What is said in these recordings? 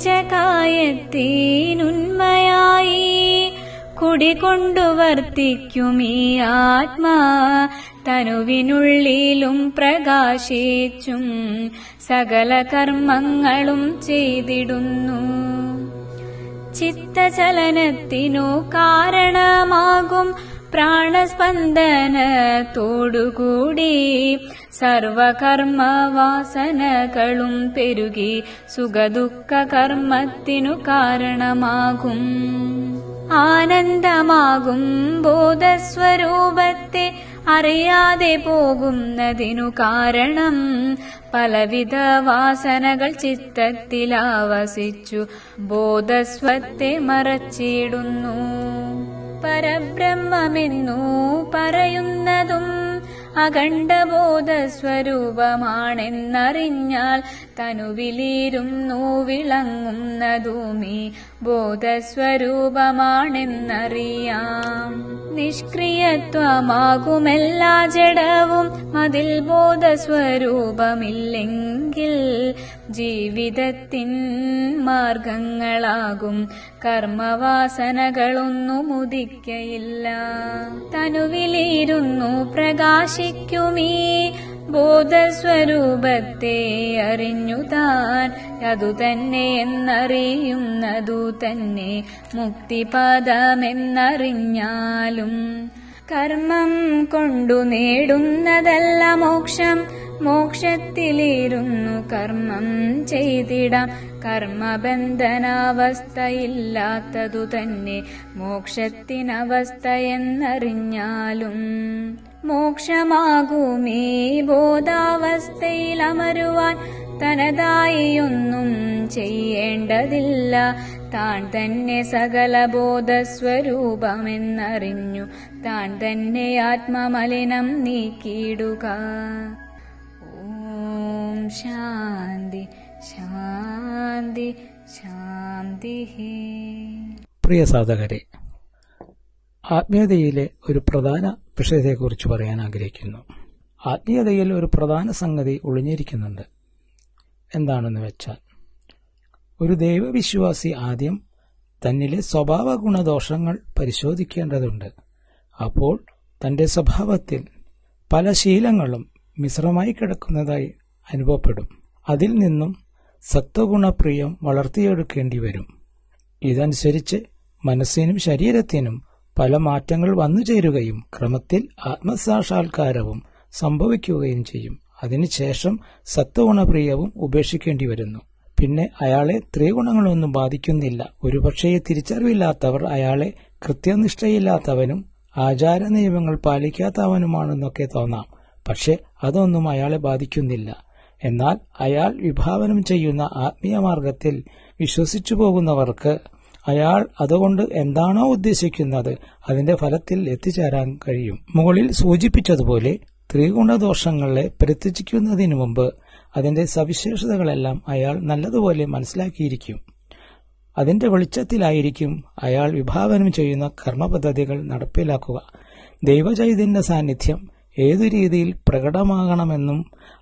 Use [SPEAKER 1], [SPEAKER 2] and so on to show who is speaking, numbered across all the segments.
[SPEAKER 1] പഞ്ചകായത്തിനുന്മയായി കുടികൊണ്ടു വർത്തിക്കും ഈ ആത്മാ തനുവിനുള്ളിലും പ്രകാശിച്ചും സകല കർമ്മങ്ങളും ചെയ്തിടുന്നു. ചിത്തചലനത്തിനു കാരണമാകും പ്രാണസ്പന്ദനത്തോടുകൂടി സർവകർമ്മവാസനകളും പെരുകി സുഖദുഃഖ കർമ്മത്തിനു കാരണമാകും. ആനന്ദമാകും ബോധസ്വരൂപത്തെ അറിയാതെ പോകുന്നതിനു കാരണം പലവിധ വാസനകൾ ചിത്തത്തിലാവസിച്ചു. ബോധസ്വത്തെ മറച്ചിടുന്നു. പരബ്രഹ്മമെന്നു പറയുന്നതും അഖണ്ഡബോധസ്വരൂപമാണെന്നറിഞ്ഞാൽ തനുവിലീരുന്നു വിളങ്ങുന്നതുമീ ബോധസ്വരൂപമാണെന്നറിയാം. നിഷ്ക്രിയത്വമാകുമെല്ലാ ജഡവും മതിൽ ബോധസ്വരൂപമില്ലെങ്കിൽ ജീവിതത്തിൻ മാർഗങ്ങളാകും. കർമ്മവാസനകളൊന്നും ഉദിക്കയില്ല തനുവിലിരുന്നു പ്രകാശിക്കുമീ ബോധസ്വരൂപത്തെ അറിഞ്ഞുതാൻ. അതുതന്നെ എന്നറിയുന്നതു തന്നെ മുക്തിപദമെന്നറിഞ്ഞാലും. കർമ്മം കൊണ്ടു നേടുന്നതല്ല മോക്ഷം. മോക്ഷത്തിലിരുന്നു കർമ്മം ചെയ്തിടാം. കർമ്മബന്ധനാവസ്ഥയില്ലാത്തതു തന്നെ മോക്ഷത്തിനവസ്ഥയെന്നറിഞ്ഞാലും മോക്ഷമാകുമേ ബോധാവസ്ഥയിൽ അമരുവാൻ ചെയ്യേണ്ടതില്ല. താൻ തന്നെ സകല ബോധസ്വരൂപമെന്നറിഞ്ഞു. താൻ തന്നെ ആത്മമലിനം നീക്കിയിടുക. ശാന്തി ശാന്തി ശാന്തി
[SPEAKER 2] പ്രിയ സാധകരെ ആത്മീയതയിലെ ഒരു പ്രധാന വിഷയത്തെക്കുറിച്ച് പറയാൻ ആഗ്രഹിക്കുന്നു. ആത്മീയതയിൽ ഒരു പ്രധാന സംഗതി ഒളിഞ്ഞിരിക്കുന്നുണ്ട്. എന്താണെന്ന് വെച്ചാൽ ഒരു ദൈവവിശ്വാസി ആദ്യം തന്നിലെ സ്വഭാവ ഗുണദോഷങ്ങൾ പരിശോധിക്കേണ്ടതുണ്ട്. അപ്പോൾ തന്റെ സ്വഭാവത്തിൽ പല ശീലങ്ങളും മിശ്രമായി കിടക്കുന്നതായി അനുഭവപ്പെടും. അതിൽ നിന്നും സത്വഗുണപ്രിയം വളർത്തിയെടുക്കേണ്ടി വരും ഇതനുസരിച്ച് മനസ്സിനും ശരീരത്തിനും പല മാറ്റങ്ങൾ വന്നു ചേരുകയും ക്രമത്തിൽ ആത്മസാക്ഷാത്കാരവും സംഭവിക്കുകയും ചെയ്യും. അതിനുശേഷം സത്വഗുണപ്രിയവും ഉപേക്ഷിക്കേണ്ടി വരുന്നു പിന്നെ അയാളെ ത്രിഗുണങ്ങളൊന്നും ബാധിക്കുന്നില്ല. ഒരുപക്ഷേ തിരിച്ചറിവില്ലാത്തവർ അയാളെ കൃത്യനിഷ്ഠയില്ലാത്തവനും ആചാര നിയമങ്ങൾ പാലിക്കാത്തവനുമാണെന്നൊക്കെ തോന്നാം. പക്ഷെ അതൊന്നും അയാളെ ബാധിക്കുന്നില്ല. എന്നാൽ അയാൾ വിഭാവനം ചെയ്യുന്ന ആത്മീയ മാർഗത്തിൽ വിശ്വസിച്ചു പോകുന്നവർക്ക് അയാൾ അതുകൊണ്ട് എന്താണോ ഉദ്ദേശിക്കുന്നത് അതിന്റെ ഫലത്തിൽ എത്തിച്ചേരാൻ കഴിയും. മുകളിൽ സൂചിപ്പിച്ചതുപോലെ ത്രിഗുണദോഷങ്ങളെ പ്രത്യജിക്കുന്നതിനു മുമ്പ് അതിന്റെ സവിശേഷതകളെല്ലാം അയാൾ നല്ലതുപോലെ മനസ്സിലാക്കിയിരിക്കും. അതിന്റെ വെളിച്ചത്തിലായിരിക്കും അയാൾ വിഭാവനം ചെയ്യുന്ന കർമ്മപദ്ധതികൾ നടപ്പിലാക്കുക. ദൈവചൈതന്യ സാന്നിധ്യം ഏതു രീതിയിൽ പ്രകടമാകണമെന്നും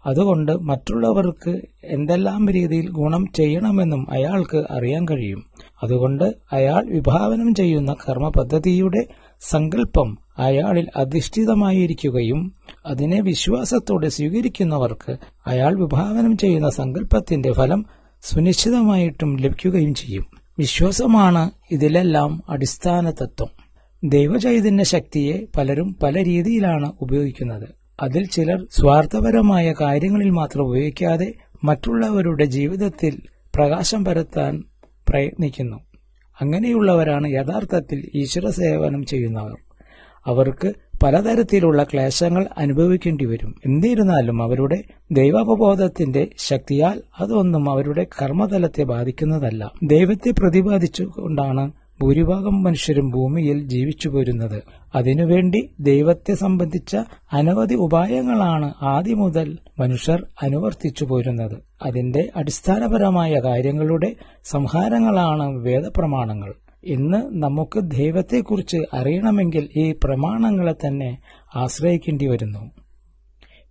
[SPEAKER 2] അതുകൊണ്ട് മറ്റുള്ളവർക്ക് എന്തെല്ലാം രീതിയിൽ ഗുണം ചെയ്യണമെന്നും അയാൾക്ക് അറിയാൻ കഴിയും. അതുകൊണ്ട് അയാൾ വിഭാവനം ചെയ്യുന്ന കർമ്മപദ്ധതിയുടെ സങ്കല്പം അയാളിൽ അധിഷ്ഠിതമായിരിക്കുകയും അതിനെ വിശ്വാസത്തോടെ സ്വീകരിക്കുന്നവർക്ക് അയാൾ വിഭാവനം ചെയ്യുന്ന സങ്കല്പത്തിന്റെ ഫലം സുനിശ്ചിതമായിട്ടും ലഭിക്കുകയും ചെയ്യും. വിശ്വാസമാണ് ഇതിലെല്ലാം അടിസ്ഥാന തത്വം ദൈവചൈതന്യ ശക്തിയെ പലരും പല രീതിയിലാണ് ഉപയോഗിക്കുന്നത്. അതിൽ ചിലർ സ്വാർത്ഥപരമായ കാര്യങ്ങളിൽ മാത്രം ഉപയോഗിക്കാതെ മറ്റുള്ളവരുടെ ജീവിതത്തിൽ പ്രകാശം പരത്താൻ പ്രയത്നിക്കുന്നു. അങ്ങനെയുള്ളവരാണ് യഥാർത്ഥത്തിൽ ഈശ്വര സേവനം ചെയ്യുന്നവർ. അവർക്ക് പലതരത്തിലുള്ള ക്ലേശങ്ങൾ അനുഭവിക്കേണ്ടി വരും. എന്നിരുന്നാലും അവരുടെ ദൈവാവബോധത്തിന്റെ ശക്തിയാൽ അതൊന്നും അവരുടെ കർമ്മതലത്തെ ബാധിക്കുന്നതല്ല. ദൈവത്തെ പ്രതിപാദിച്ചുകൊണ്ടാണ് ഭൂരിഭാഗം മനുഷ്യരും ഭൂമിയിൽ ജീവിച്ചു പോരുന്നത്. അതിനുവേണ്ടി ദൈവത്തെ സംബന്ധിച്ച അനവധി ഉപായങ്ങളാണ് ആദ്യം മുതൽ മനുഷ്യർ അനുവർത്തിച്ചു പോരുന്നത്. അതിന്റെ അടിസ്ഥാനപരമായ കാര്യങ്ങളുടെ സംഹാരങ്ങളാണ് വേദപ്രമാണങ്ങൾ. ഇന്ന് നമുക്ക് ദൈവത്തെക്കുറിച്ച് അറിയണമെങ്കിൽ ഈ പ്രമാണങ്ങളെ തന്നെ ആശ്രയിക്കേണ്ടി വരുന്നു.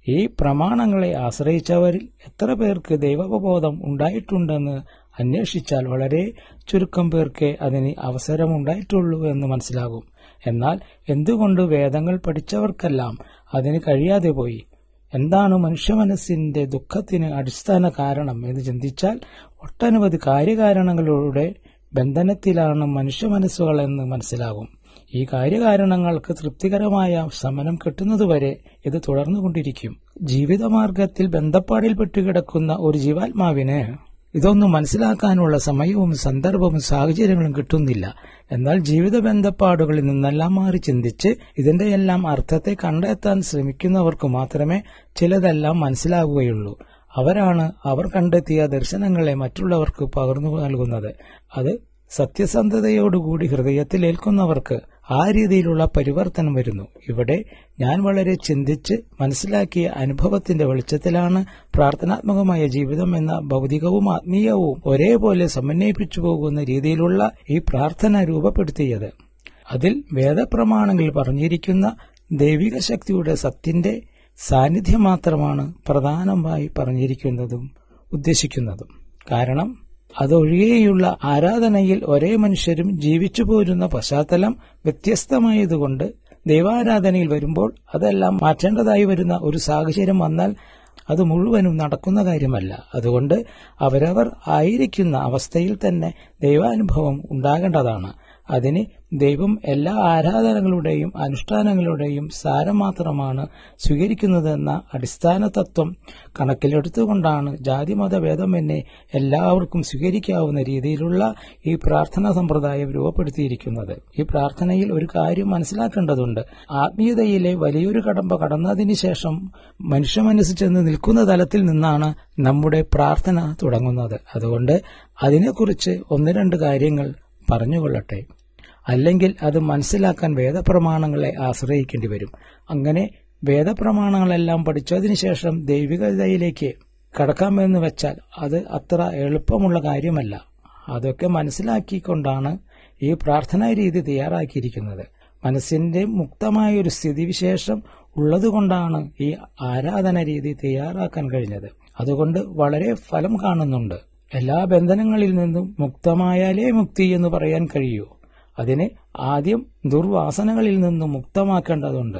[SPEAKER 2] ഈ പ്രമാണങ്ങളെ ആശ്രയിച്ചവരിൽ എത്ര പേർക്ക് ദൈവബോധം ഉണ്ടായിട്ടുണ്ടെന്ന് അന്വേഷിച്ചാൽ വളരെ ചുരുക്കം പേർക്കേ അതിന് അവസരമുണ്ടായിട്ടുള്ളൂ എന്ന് മനസ്സിലാകും. എന്നാൽ എന്തുകൊണ്ട് വേദങ്ങൾ പഠിച്ചവർക്കെല്ലാം അതിന് കഴിയാതെ പോയി? എന്താണ് മനുഷ്യ മനസ്സിന്റെ ദുഃഖത്തിന് അടിസ്ഥാന കാരണം എന്ന് ചിന്തിച്ചാൽ ഒട്ടനവധി കാര്യകാരണങ്ങളുടെ ബന്ധനത്തിലാണ് മനുഷ്യ മനസ്സുകൾ എന്ന് മനസ്സിലാകും. ഈ കാര്യകാരണങ്ങൾക്ക് തൃപ്തികരമായ ശമനം കിട്ടുന്നതുവരെ ഇത് തുടർന്നുകൊണ്ടിരിക്കും. ജീവിതമാർഗത്തിൽ ബന്ധപ്പാടിൽപ്പെട്ട് കിടക്കുന്ന ഒരു ജീവാത്മാവിന് ഇതൊന്നും മനസ്സിലാക്കാനുള്ള സമയവും സന്ദർഭവും സാഹചര്യങ്ങളും കിട്ടുന്നില്ല. എന്നാൽ ജീവിത ബന്ധപ്പാടുകളിൽ നിന്നെല്ലാം മാറി ചിന്തിച്ച് ഇതിന്റെ എല്ലാം അർത്ഥത്തെ കണ്ടെത്താൻ ശ്രമിക്കുന്നവർക്ക് മാത്രമേ ചിലതെല്ലാം മനസ്സിലാവുകയുള്ളൂ. അവരാണ് അവർ കണ്ടെത്തിയ ദർശനങ്ങളെ മറ്റുള്ളവർക്ക് പകർന്നു നൽകുന്നത്. അത് സത്യസന്ധതയോടുകൂടി ഹൃദയത്തിൽ ഏൽക്കുന്നവർക്ക് ആ രീതിയിലുള്ള പരിവർത്തനം വരുന്നു. ഇവിടെ ഞാൻ വളരെ ചിന്തിച്ച് മനസ്സിലാക്കിയ അനുഭവത്തിന്റെ വെളിച്ചത്തിലാണ് പ്രാർത്ഥനാത്മകമായ ജീവിതം എന്ന ഭൗതികവും ആത്മീയവും ഒരേപോലെ സമന്വയിപ്പിച്ചു പോകുന്ന രീതിയിലുള്ള ഈ പ്രാർത്ഥന രൂപപ്പെടുത്തിയത്. അതിൽ വേദപ്രമാണങ്ങളിൽ പറഞ്ഞിരിക്കുന്ന ദൈവിക ശക്തിയുടെ സത്യന്റെ സാന്നിധ്യം മാത്രമാണ് പ്രധാനമായി പറഞ്ഞിരിക്കുന്നതും ഉദ്ദേശിക്കുന്നതും. കാരണം അതൊഴികെയുള്ള ആരാധനയിൽ ഒരേ മനുഷ്യരും ജീവിച്ചു പോരുന്ന പശ്ചാത്തലം വ്യത്യസ്തമായതുകൊണ്ട് ദൈവാരാധനയിൽ വരുമ്പോൾ അതെല്ലാം മാറ്റേണ്ടതായി വരുന്ന ഒരു സാഹചര്യം വന്നാൽ അത് മുഴുവനും നടക്കുന്ന കാര്യമല്ല. അതുകൊണ്ട് അവരവർ ആയിരിക്കുന്ന അവസ്ഥയിൽ തന്നെ ദൈവാനുഭവം ഉണ്ടാകേണ്ടതാണ്. അതിന് ദൈവം എല്ലാ ആരാധനകളുടെയും അനുഷ്ഠാനങ്ങളുടെയും സാരം മാത്രമാണ് സ്വീകരിക്കുന്നതെന്ന അടിസ്ഥാന തത്വം കണക്കിലെടുത്തുകൊണ്ടാണ് ജാതിമത ഭേദമെന്നെ എല്ലാവർക്കും സ്വീകരിക്കാവുന്ന രീതിയിലുള്ള ഈ പ്രാർത്ഥനാ സമ്പ്രദായം രൂപപ്പെടുത്തിയിരിക്കുന്നത്. ഈ പ്രാർത്ഥനയിൽ ഒരു കാര്യം മനസ്സിലാക്കേണ്ടതുണ്ട്. ആത്മീയതയിലെ വലിയൊരു കടമ്പ കടന്നതിന് ശേഷം മനുഷ്യ മനസ്സ് ചെന്ന് നിൽക്കുന്ന തലത്തിൽ നിന്നാണ് നമ്മുടെ പ്രാർത്ഥന തുടങ്ങുന്നത്. അതുകൊണ്ട് അതിനെക്കുറിച്ച് ഒന്ന് രണ്ട് കാര്യങ്ങൾ പറഞ്ഞുകൊള്ളട്ടെ. അല്ലെങ്കിൽ അത് മനസ്സിലാക്കാൻ വേദപ്രമാണങ്ങളെ ആശ്രയിക്കേണ്ടി വരും. അങ്ങനെ വേദപ്രമാണങ്ങളെല്ലാം പഠിച്ചതിനു ശേഷം ദൈവികതയിലേക്ക് കടക്കാമെന്ന് വെച്ചാൽ അത് അത്ര എളുപ്പമുള്ള കാര്യമല്ല. അതൊക്കെ മനസ്സിലാക്കിക്കൊണ്ടാണ് ഈ പ്രാർത്ഥനാ രീതി തയ്യാറാക്കിയിരിക്കുന്നത്. മനസ്സിന്റെ മുക്തമായ ഒരു സ്ഥിതിവിശേഷം ഉള്ളതുകൊണ്ടാണ് ഈ ആരാധന രീതി തയ്യാറാക്കാൻ കഴിഞ്ഞത്. അതുകൊണ്ട് വളരെ ഫലം കാണുന്നുണ്ട്. എല്ലാ ബന്ധനങ്ങളിൽ നിന്നും മുക്തമായാലേ മുക്തി എന്ന് പറയാൻ കഴിയൂ. അതിന് ആദ്യം ദുർവാസനകളിൽ നിന്നും മുക്തമാക്കേണ്ടതുണ്ട്.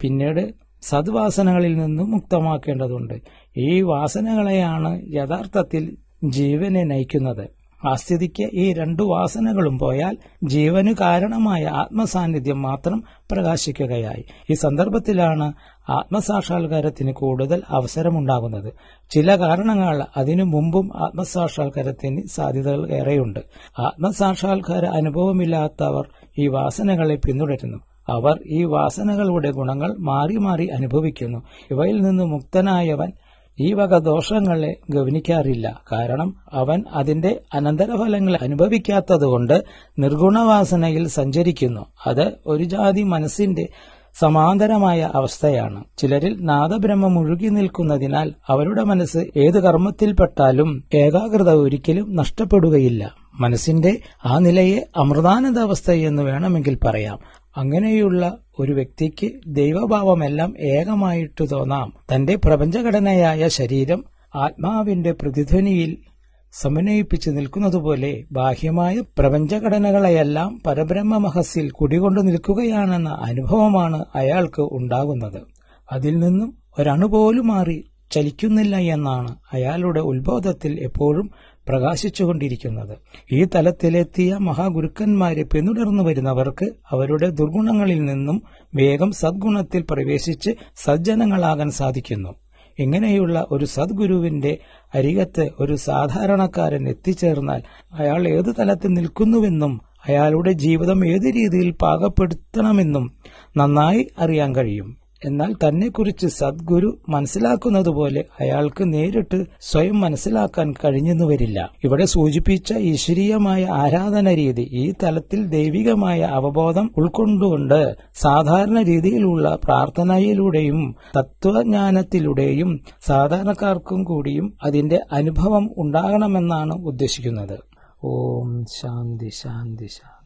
[SPEAKER 2] പിന്നീട് സദ്വാസനകളിൽ നിന്നും മുക്തമാക്കേണ്ടതുണ്ട്. ഈ വാസനകളെയാണ് യഥാർത്ഥത്തിൽ ജീവനെ നയിക്കുന്നത്. ആ സ്ഥിതിക്ക് ഈ രണ്ടു വാസനകളും പോയാൽ ജീവനു കാരണമായ ആത്മസാന്നിധ്യം മാത്രം പ്രകാശിക്കുകയായി. ഈ സന്ദർഭത്തിലാണ് ആത്മസാക്ഷാത്കാരത്തിന് കൂടുതൽ അവസരമുണ്ടാകുന്നത്. ചില കാരണങ്ങൾ അതിനു മുമ്പും ആത്മസാക്ഷാത്കാരത്തിന് സാധ്യതകൾ ഏറെയുണ്ട്. ആത്മസാക്ഷാത്കാര അനുഭവമില്ലാത്തവർ ഈ വാസനകളെ പിന്തുടരുന്നു. അവർ ഈ വാസനകളുടെ ഗുണങ്ങൾ മാറി മാറി അനുഭവിക്കുന്നു. ഇവയിൽ നിന്ന് മുക്തനായവൻ ഈ വക ദോഷങ്ങളെ ഗവനിക്കാറില്ല. കാരണം അവൻ അതിന്റെ അനന്തരഫലങ്ങൾ അനുഭവിക്കാത്തതുകൊണ്ട് നിർഗുണവാസനയിൽ സഞ്ചരിക്കുന്നു. അത് ഒരു ജാതി മനസ്സിന്റെ സമാന്തരമായ അവസ്ഥയാണ്. ചിലരിൽ നാദബ്രഹ്മം മുഴുകി നിൽക്കുന്നതിനാൽ അവരുടെ മനസ്സ് ഏത് കർമ്മത്തിൽപ്പെട്ടാലും ഏകാഗ്രത ഒരിക്കലും നഷ്ടപ്പെടുകയില്ല. മനസ്സിന്റെ ആ നിലയെ അമൃതാനന്ദാവസ്ഥ എന്ന് വേണമെങ്കിൽ പറയാം. അങ്ങനെയുള്ള ഒരു വ്യക്തിക്ക് ദൈവഭാവമെല്ലാം ഏകമായിട്ട് തോന്നാം. തന്റെ പ്രപഞ്ചഘടനയായ ശരീരം ആത്മാവിന്റെ പ്രതിധ്വനിയിൽ സമന്വയിപ്പിച്ചു നിൽക്കുന്നതുപോലെ ബാഹ്യമായ പ്രപഞ്ചഘടനകളെയെല്ലാം പരബ്രഹ്മ മഹസ്സിൽ കുടികൊണ്ടു നിൽക്കുകയാണെന്ന അനുഭവമാണ് അയാൾക്ക് ഉണ്ടാകുന്നത്. അതിൽ നിന്നും ഒരണുപോലും മാറി ചലിക്കുന്നില്ല എന്നാണ് അയാളുടെ ഉത്ബോധത്തിൽ എപ്പോഴും പ്രകാശിച്ചുകൊണ്ടിരിക്കുന്നത്. ഈ തലത്തിലെത്തിയ മഹാഗുരുക്കന്മാരെ പിന്തുടർന്നു വരുന്നവർക്ക് അവരുടെ ദുർഗുണങ്ങളിൽ നിന്നും വേഗം സദ്ഗുണത്തിൽ പ്രവേശിച്ച് സജ്ജനങ്ങളാകാൻ സാധിക്കുന്നു. ഇങ്ങനെയുള്ള ഒരു സദ്ഗുരുവിന്റെ അരികത്ത് ഒരു സാധാരണക്കാരൻ എത്തിച്ചേർന്നാൽ അയാൾ ഏത് തലത്തിൽ നിൽക്കുന്നുവെന്നും അയാളുടെ ജീവിതം ഏത് രീതിയിൽ പാകപ്പെടുത്തണമെന്നും നന്നായി അറിയാൻ കഴിയും. എന്നാൽ തന്നെക്കുറിച്ച് സദ്ഗുരു മനസ്സിലാക്കുന്നതുപോലെ അയാൾക്ക് നേരിട്ട് സ്വയം മനസ്സിലാക്കാൻ കഴിഞ്ഞെന്നു വരില്ല ഇവിടെ സൂചിപ്പിച്ച ഈശ്വരീയമായ ആരാധന രീതി ഈ തലത്തിൽ ദൈവികമായ അവബോധം ഉൾക്കൊണ്ടുകൊണ്ട് സാധാരണ രീതിയിലുള്ള പ്രാർത്ഥനയിലൂടെയും തത്വജ്ഞാനത്തിലൂടെയും സാധാരണക്കാർക്കും കൂടിയും അതിന്റെ അനുഭവം ഉണ്ടാകണമെന്നാണ് ഉദ്ദേശിക്കുന്നത്. ഓം ശാന്തി ശാന്തി ശാന്തി.